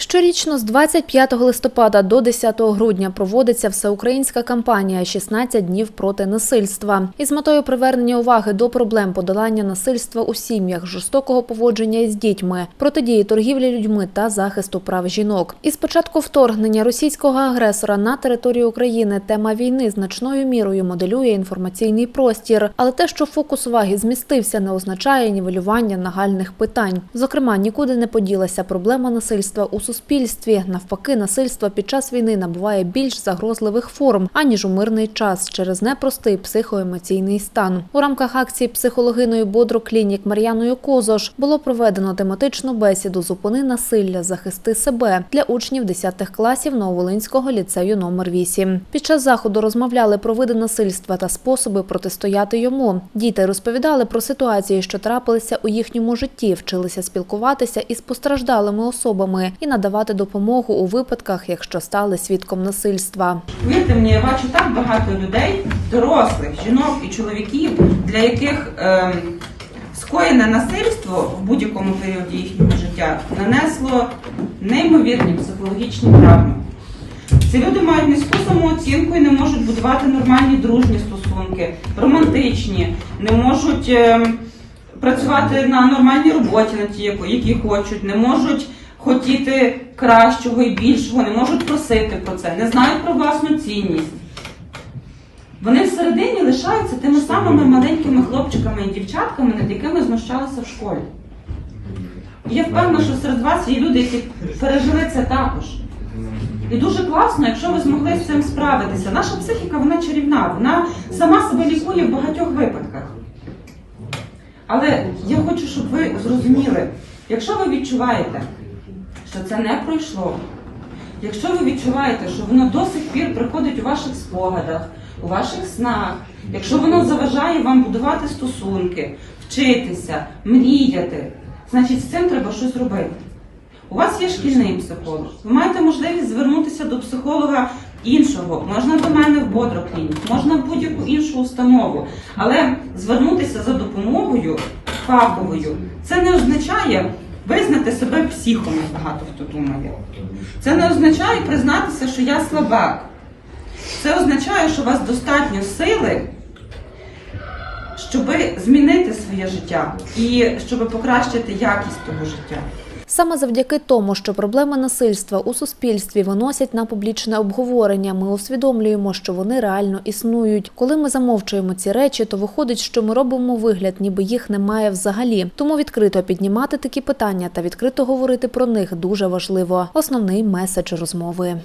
Щорічно з 25 листопада до 10 грудня проводиться всеукраїнська кампанія «16 днів проти насильства. Із метою привернення уваги до проблем подолання насильства у сім'ях, жорстокого поводження із дітьми, протидії торгівлі людьми та захисту прав жінок. Із початку вторгнення російського агресора на територію України тема війни значною мірою моделює інформаційний простір. Але те, що фокус уваги змістився, не означає нівелювання нагальних питань. Зокрема, нікуди не поділася проблема насильства у суспільстві. Навпаки, насильство під час війни набуває більш загрозливих форм аніж у мирний час через непростий психоемоційний стан. У рамках акції психологиною Бодро Клінік Мар'яною Козош було проведено тематичну бесіду Зупини насилля, захисти себе для учнів 10 класів Нововолинського ліцею номер 8 Під час заходу розмовляли про види насильства та способи протистояти йому. Діти розповідали про ситуації, що трапилися у їхньому житті, вчилися спілкуватися із постраждалими особами і надавати допомогу у випадках, якщо стали свідком насильства. Повірте мені, я бачу так багато людей, дорослих, жінок і чоловіків, для яких ем, скоєне насильство в будь-якому періоді їхнього життя нанесло неймовірні психологічні травми. Ці люди мають низьку самооцінку і не можуть будувати нормальні дружні стосунки, романтичні, не можуть ем, працювати на нормальній роботі, на ті, які хочуть, не можуть хотіти кращого і більшого, не можуть просити про це, не знають про власну цінність. Вони всередині лишаються тими самими маленькими хлопчиками і дівчатками, над якими знущалися в школі. І Я впевнена, що серед вас є люди, які пережили це також. І дуже класно, якщо ви змогли з цим справитися. Наша психіка вона чарівна, вона сама себе лікує в багатьох випадках. Але я хочу, щоб ви зрозуміли, якщо ви відчуваєте, що це не пройшло, якщо ви відчуваєте, що воно до сих пір приходить у ваших спогадах, у ваших снах, якщо воно заважає вам будувати стосунки, вчитися, мріяти, значить з цим треба щось робити. У вас є шкільний психолог. Ви маєте можливість звернутися до психолога іншого. Можна до мене в Бодроклінік, можна в будь-яку іншу установу. Але звернутися за допомогою фаховою це не означає визнати себе психом, багато хто думає. Це не означає признатися, що я слабак. Це означає, що у вас достатньо сили, щоб змінити своє життя і щоб покращити якість того життя. Саме завдяки тому, що проблеми насильства у суспільстві виносять на публічне обговорення, ми усвідомлюємо, що вони реально існують. Коли ми замовчуємо ці речі, то виходить, що ми робимо вигляд, ніби їх немає взагалі. Тому відкрито піднімати такі питання та відкрито говорити про них дуже важливо. Основний меседж розмови.